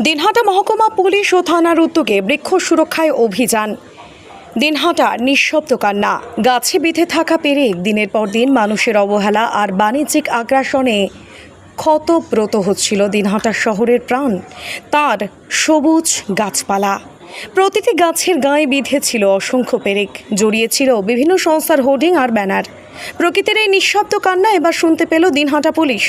দিনহাটা মহকুমা পুলিশ ও থানার উদ্যোগে বৃক্ষ সুরক্ষায় অভিযান। দিনহাটা নিঃশব্দ কান্না। গাছে বিঁধে থাকা পেরেক দিনের পর দিন মানুষের অবহেলা আর বাণিজ্যিক আগ্রাসনে ক্ষতব্রত হচ্ছিল দিনহাটা শহরের প্রাণ। তার সবুজ গাছপালা। প্রতিটি গাছের গায়ে বিঁধে ছিল অসংখ্য পেরেক। জড়িয়েছিল বিভিন্ন সংস্থার হোর্ডিং আর ব্যানার। প্রকৃতির এই নিঃশব্দ কান্না এবার শুনতে পেল দিনহাটা পুলিশ।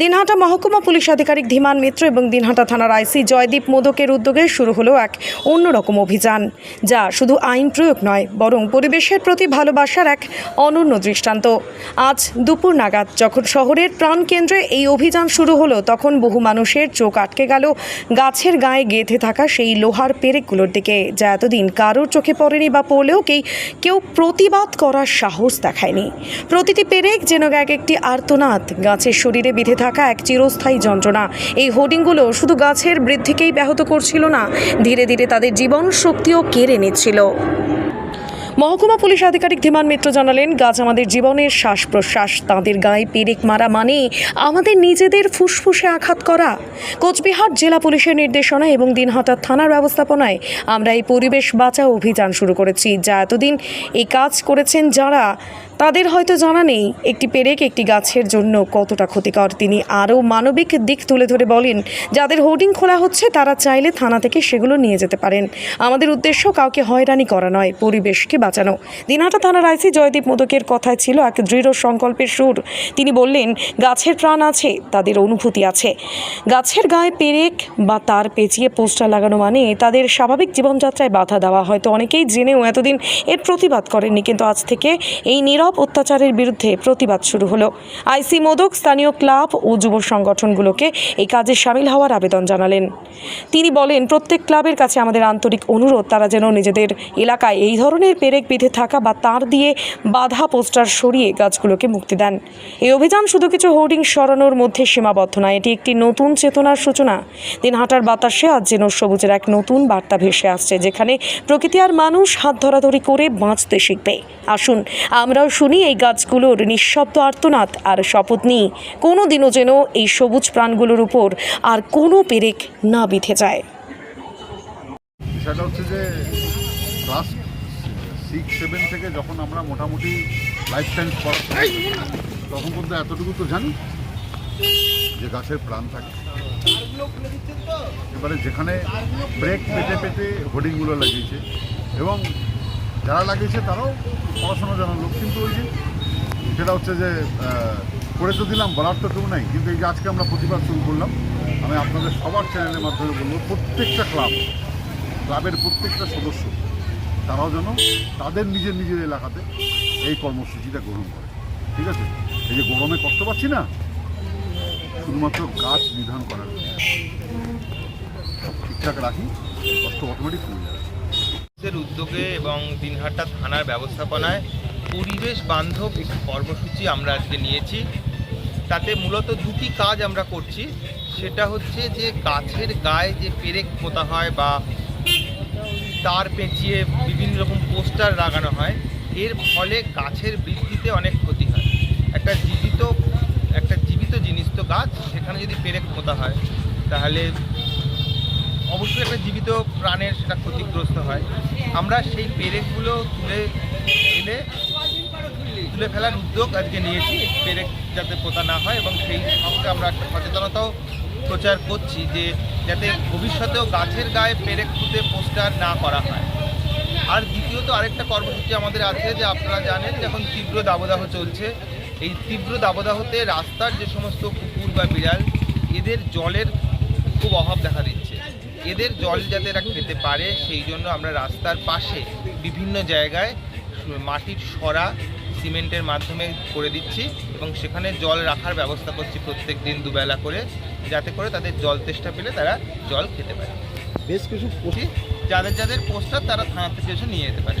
দিনহাটা মহকুমা পুলিশ আধিকারিক ধীমান মিত্র এবং দিনহাটা থানার আইসি জয়দীপ মোদকের উদ্যোগে শুরু হলো এক অন্যরকম অভিযান, যা শুধু আইন প্রয়োগ নয়, বরং পরিবেশের প্রতি ভালোবাসার এক অনন্য দৃষ্টান্ত। আজ দুপুর নাগাদ যখন শহরের প্রাণকেন্দ্রে এই অভিযান শুরু হলো, তখন বহু মানুষের চোখ আটকে গেল, গাছের গায়ে গেঁথে থাকা সেই লোহার পেরেকগুলোর দিকে, যা এতদিন কারোর চোখে পড়েনি বা পড়লেও কেউ প্রতিবাদ করার সাহস দেখায়নি। প্রতিটি পেরেক যেন এক একটি আর্তনাদ। গাছের শরীরে বিধে থাকা এক চিরস্থায়ী যন্ত্রণা। এই হোর্ডিংগুলো শুধু গাছের বৃদ্ধিকেই ব্যাহত করছিল না, ধীরে ধীরে তাদের জীবন শক্তিও কেড়ে নিচ্ছিল। মহকুমা পুলিশ আধিকারিক ধীমান মিত্র জানালেন, গাছ আমাদের জীবনের শ্বাস প্রশ্বাস তাঁদের গায়ে পেরেক মারা মানে আমাদের নিজেদের ফুসফুসে আঘাত করা। কোচবিহার জেলা পুলিশের নির্দেশনা এবং দিনহাটা থানার ব্যবস্থাপনায় আমরা এই পরিবেশ বাঁচাও অভিযান শুরু করেছি, যা এতদিন এই কাজ করেছেন যারা। তাদের হয়তো জানা নেই, একটি পেরেক একটি গাছের জন্য কতটা ক্ষতিকর। তিনি আরও মানবিক দিক তুলে ধরে বলেন, যাদের হোর্ডিং খোলা হচ্ছে, তারা চাইলে থানা থেকে সেগুলো নিয়ে যেতে পারেন। আমাদের উদ্দেশ্য কাউকে হয়রানি করা নয়, পরিবেশকে বাঁচানো। দিনহাটা থানার আইসি জয়দীপ মোদকের কথায় ছিল এক দৃঢ় সংকল্পের সুর। তিনি বললেন, গাছের প্রাণ আছে, তাদের অনুভূতি আছে। গাছের গায়ে পেরেক বা তার পেঁচিয়ে পোস্টার লাগানো মানে তাদের স্বাভাবিক জীবনযাত্রায় বাধা দেওয়া। হয়তো অনেকেই জেনেও এতদিন এর প্রতিবাদ করেননি, কিন্তু আজ থেকে এই নীরব অত্যাচারের বিরুদ্ধে প্রতিবাদ শুরু হলো। আইসি মোদক, স্থানীয় ক্লাব ও যুব সংগঠনগুলোকে এই কাজে সামিল হওয়ার আবেদন জানালেন। তিনি বলেন, প্রত্যেক ক্লাবের কাছে আমাদের আন্তরিক অনুরোধ, তারা যেন নিজেদের এলাকায় এই ধরনের বিঁধে থাকা বা তার দিয়ে বাধা পোস্টার সরিয়ে গাছগুলোকে মুক্তি দেন। এই অভিযান শুধু কিছু হোর্ডিং সরানোর মধ্যে সীমাবদ্ধ নয়, এটি একটি নতুন চেতনার সূচনা। দিনহাটার বাতাসে আজ যেন সবুজের এক নতুন বার্তা ভেসে আসছে, যেখানে প্রকৃতি আর মানুষ হাত ধরাধরি করে বাঁচতে শিখবে। আসুন, আমরাও শুনি এই গাছগুলোর নিঃশব্দ আর্তনাদ আর শপথ নিই কোনো দিনও যেন এই সবুজ প্রাণগুলোর উপর আর কোনো পেরেক না বিঁধে যায়। বিষয়টা হচ্ছে যে সিক্স সেভেন থেকে যখন আমরা মোটামুটি লাইফ সায়েন্স পড়াশোনা তখন পর্যন্ত এতটুকু তো জানি যে গাছের প্রাণ থাকে। এবারে যেখানে ব্রেক পেতে পেতে হোর্ডিংগুলো লাগিয়েছে এবং যারা লাগিয়েছে তারাও পড়াশোনা জানার লোক, কিন্তু ওই যে সেটা হচ্ছে যে করে তো দিলাম, বলার তো কেউ নাই, কিন্তু এই যে আজকে আমরা প্রতিবাদ শুরু করলাম, আমি আপনাদের সবার চ্যানেলের মাধ্যমে বলব, প্রত্যেকটা ক্লাব ক্লাবের প্রত্যেকটা সদস্য তারাও যেন তাদের নিজের নিজের এলাকাতে এই কর্মসূচিটা গ্রহণ করে। ঠিক আছে? এই যে গরমে কষ্ট পাচ্ছি না, শুধুমাত্র গাছ নিধন করার ঠিকঠাক রাখি, কষ্ট অটোমেটিক কমে যাবে। উদ্যোগে এবং দিনহাটা থানার ব্যবস্থাপনায় পরিবেশ বান্ধব একটি কর্মসূচি আমরা আজকে নিয়েছি। তাতে মূলত দুটি কাজ আমরা করছি। সেটা হচ্ছে যে গাছের গায়ে যে পেরেক পোতা হয় বা তার পেঁচিয়ে বিভিন্ন রকম পোস্টার লাগানো হয়। এর ফলে গাছের বৃদ্ধিতে অনেক ক্ষতি হয়। একটা জীবিত একটা জীবিত জিনিস তো গাছ, সেখানে যদি পেরেক পোতা হয়, তাহলে অবশ্যই একটা জীবিত প্রাণের সেটা ক্ষতিগ্রস্ত হয়। আমরা সেই পেরেকগুলো তুলে এনে তুলে ফেলার উদ্যোগ আজকে নিয়েছি, পেরেক যাতে পোতা না হয় এবং সেই সঙ্গে আমরা একটা সচেতনতাও প্রচার করছি যে যাতে ভবিষ্যতেও গাছের গায়ে পেরেক পুঁতে পোস্টার না করা হয়। আর দ্বিতীয়ত আরেকটা কর্মসূচি আমাদের আছে যে আপনারা জানেন যে এখন তীব্র দাবদাহ চলছে। এই তীব্র দাবদাহতে রাস্তার যে সমস্ত কুকুর বা বিড়াল এদের জলের খুব অভাব দেখা দিচ্ছে। এদের জল যাতে এরা খেতে পারে সেই জন্য আমরা রাস্তার পাশে বিভিন্ন জায়গায় মাটির সরা সিমেন্টের মাধ্যমে করে দিচ্ছি এবং সেখানে জল রাখার ব্যবস্থা করছি প্রত্যেক দিন দুবেলা করে যাতে করে তাদের জল তেষ্টা পেলে তারা জল খেতে পারে। বেশ কিছু যাদের যাদের পোস্টার তারা থানা থেকে এসে নিয়ে যেতে পারে।